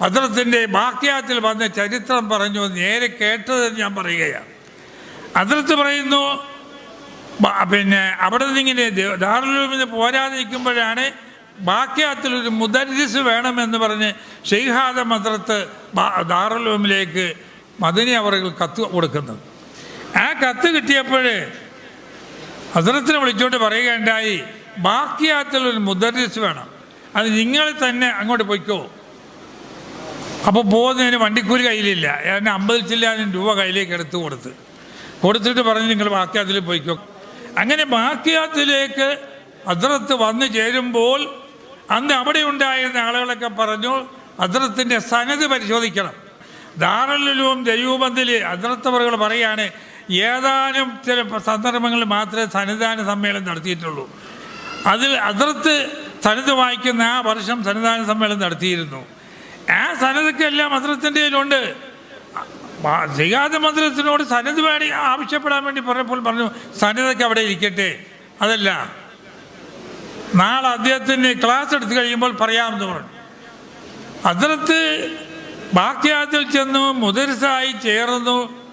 ഹദ്രത്തിന്റെ ബാക്യാത്തിൽ വന്ന ചരിത്രം പറഞ്ഞു നേരെ കേട്ടത് ഞാൻ പറയുകയാണ്. അതിർത്ത് പറയുന്നു പിന്നെ അവിടെ നിന്ന് ഇങ്ങനെ ദ- ദാറുലൂമിന് പോരാതിരിക്കുമ്പോഴാണ് ബാക്കിയാത്തിൽ ഒരു മുദരിസ് വേണമെന്ന് പറഞ്ഞ് ഷെയ്ഹാദ മദ്രത്ത് ദാറുലൂമിലേക്ക് മദനി അവർ കത്ത് കൊടുക്കുന്നത്. ആ കത്ത് കിട്ടിയപ്പോൾ ഹസ്രത്തിനെ വിളിച്ചുകൊണ്ട് പറയുകയുണ്ടായി ബാക്കിയാത്തിൽ ഒരു മുദരിസ് വേണം. അത് നിങ്ങൾ തന്നെ അങ്ങോട്ട് പോയിക്കോ. അപ്പോൾ പോകുന്നതിന് വണ്ടിക്കൂലി കയ്യിലില്ല. ഞാൻ അമ്പത് ചില്ലാനും രൂപ കയ്യിലേക്ക് എടുത്തു കൊടുത്ത്. കൊടുത്തിട്ട് പറഞ്ഞ് നിങ്ങൾ ബാക്കിയാത്തിൽ പോയിക്കോ. അങ്ങനെ ബാക്കിയാത്തിലേക്ക് അദ്രത്ത് വന്നു ചേരുമ്പോൾ അന്ന് അവിടെ ഉണ്ടായിരുന്ന ആളുകളൊക്കെ പറഞ്ഞു അദ്രത്തിന്റെ സനത് പരിശോധിക്കണം. ദാറലും ദൈവബന്ധിൽ അദ്രത്തവറുകൾ പറയാണ് ഏതാനും ചില സന്ദർഭങ്ങളിൽ മാത്രമേ സന്നിധാന സമ്മേളനം നടത്തിയിട്ടുള്ളൂ. അതിൽ അതിർത്ത് സന്നിധ വായിക്കുന്ന ആ വർഷം സന്നിധാന സമ്മേളനം നടത്തിയിരുന്നു. ആ സനതൊക്കെല്ലാം മന്ത്രത്തിന്റെ കയ്യിലുണ്ട്. ചെയ്യാതെ മന്ത്രത്തിനോട് സന്നദ്ധ വേണി ആവശ്യപ്പെടാൻ വേണ്ടി പറഞ്ഞപ്പോൾ പറഞ്ഞു സന്നദ്ധക്ക് അവിടെ ഇരിക്കട്ടെ. അതല്ല. നാളെ അദ്ദേഹത്തിന് ക്ലാസ് എടുത്തു കഴിയുമ്പോൾ പറയാമെന്ന് പറഞ്ഞു. അതിർത്ത് ബാക്കിയാത്തിൽ ചെന്നു മുദരിസായി ചേർന്നു.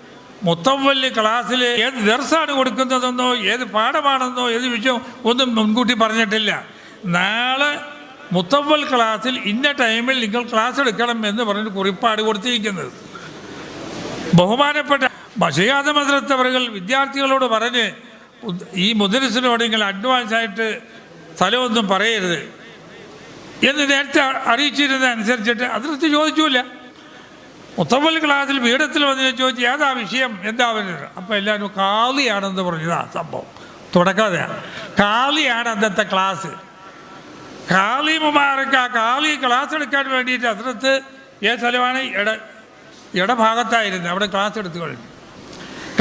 മുത്തവല്ലി ക്ലാസ്സിൽ ഏത് ദർസാണ് കൊടുക്കുന്നതെന്നോ ഏത് പാഠമാണെന്നോ ഏത് വിഷയം ഒന്നും മുൻകൂട്ടി പറഞ്ഞിട്ടില്ല. നാളെ മുത്തവൽ ക്ലാസ്സിൽ ഇന്ന ടൈമിൽ നിങ്ങൾ ക്ലാസ് എടുക്കണം എന്ന് പറഞ്ഞിട്ട് കുറിപ്പാട് കൊടുത്തിരിക്കുന്നത്. ബഹുമാനപ്പെട്ട ബഷയാദ മദ്രത്തവറുകൾ വിദ്യാർത്ഥികളോട് പറഞ്ഞ് ഈ മുദ്രസിനോട് നിങ്ങൾ അഡ്വാൻസ് ആയിട്ട് സ്ഥലമൊന്നും പറയരുത് എന്ന് നേരത്തെ അറിയിച്ചിരുന്ന അനുസരിച്ചിട്ട് അതിർത്ത് ചോദിച്ചില്ല. മുത്തവൽ ക്ലാസ്സിൽ വീടത്തിൽ വന്ന് ചോദിച്ചു ഏതാ വിഷയം? എന്താ പറയുന്നത് അപ്പോൾ എല്ലാവരും കാളിയാണെന്ന് പറഞ്ഞതാ സംഭവം. തുടക്കാതെയാണ്. കാളിയാണ് അന്നത്തെ ക്ലാസ്. കാളി മുബാറക്ക കാളി ക്ലാസ് എടുക്കാൻ വേണ്ടിയിട്ട് അതിർത്ത് ഏ സ്ഥലമാണ് ഇട ഇടഭാഗത്തായിരുന്നു അവിടെ ക്ലാസ് എടുത്തു കഴിഞ്ഞു.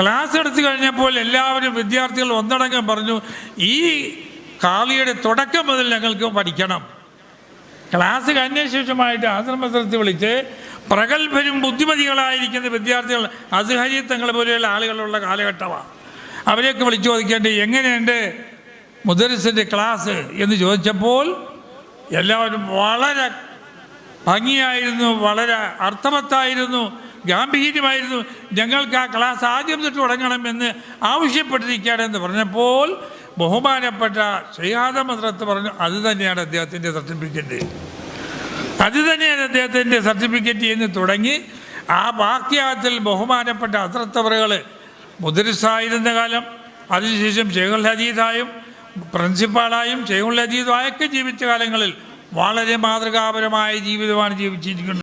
ക്ലാസ് എടുത്തു കഴിഞ്ഞപ്പോൾ എല്ലാവരും വിദ്യാർത്ഥികൾ ഒന്നടങ്കം പറഞ്ഞു ഈ കാളിയുടെ തുടക്കം മുതൽ ഞങ്ങൾക്ക് പഠിക്കണം. ക്ലാസ് കഴിഞ്ഞ ശേഷമായിട്ട് ആശ്രമത്തിൽ വിളിച്ച് പ്രഗത്ഭരും ബുദ്ധിമതികളായിരിക്കുന്ന വിദ്യാർത്ഥികൾ അസുഹരി തങ്ങളെ പോലെയുള്ള ആളുകളുള്ള കാലഘട്ടമാണ്. അവരെയൊക്കെ വിളിച്ചു ചോദിക്കേണ്ടത് എങ്ങനെയുണ്ട് മുദരിസിന്റെ ക്ലാസ് എന്ന് ചോദിച്ചപ്പോൾ എല്ലാവരും വളരെ ഭംഗിയായിരുന്നു വളരെ അർത്ഥവത്തായിരുന്നു ഗാംഭീര്യമായിരുന്നു. ഞങ്ങൾക്ക് ആ ക്ലാസ് ആദ്യം തൊട്ട് തുടങ്ങണമെന്ന് ആവശ്യപ്പെട്ടിരിക്കുകയാണെന്ന് പറഞ്ഞപ്പോൾ ബഹുമാനപ്പെട്ട ശ്രീഹാദ മന്ത്രത്ത് പറഞ്ഞു അത് തന്നെയാണ് അദ്ദേഹത്തിന്റെ സർട്ടിഫിക്കറ്റ്. അത് തന്നെയാണ് അദ്ദേഹത്തിന്റെ സർട്ടിഫിക്കറ്റ് എന്ന് തുടങ്ങി ആ വാക്യാത്തിൽ ബഹുമാനപ്പെട്ട അത്രത്തവറുകൾ മുദ്രസായിരുന്ന കാലം അതിനുശേഷം ഷെയ്ഖുൽ ഹദീദായും പ്രിൻസിപ്പാളായും ഷെയ്ഖുൽ ഹദീദുമായൊക്കെ ജീവിച്ച കാലങ്ങളിൽ വളരെ മാതൃകാപരമായ ജീവിതമാണ് ജീവിച്ചിരിക്കുന്നത്.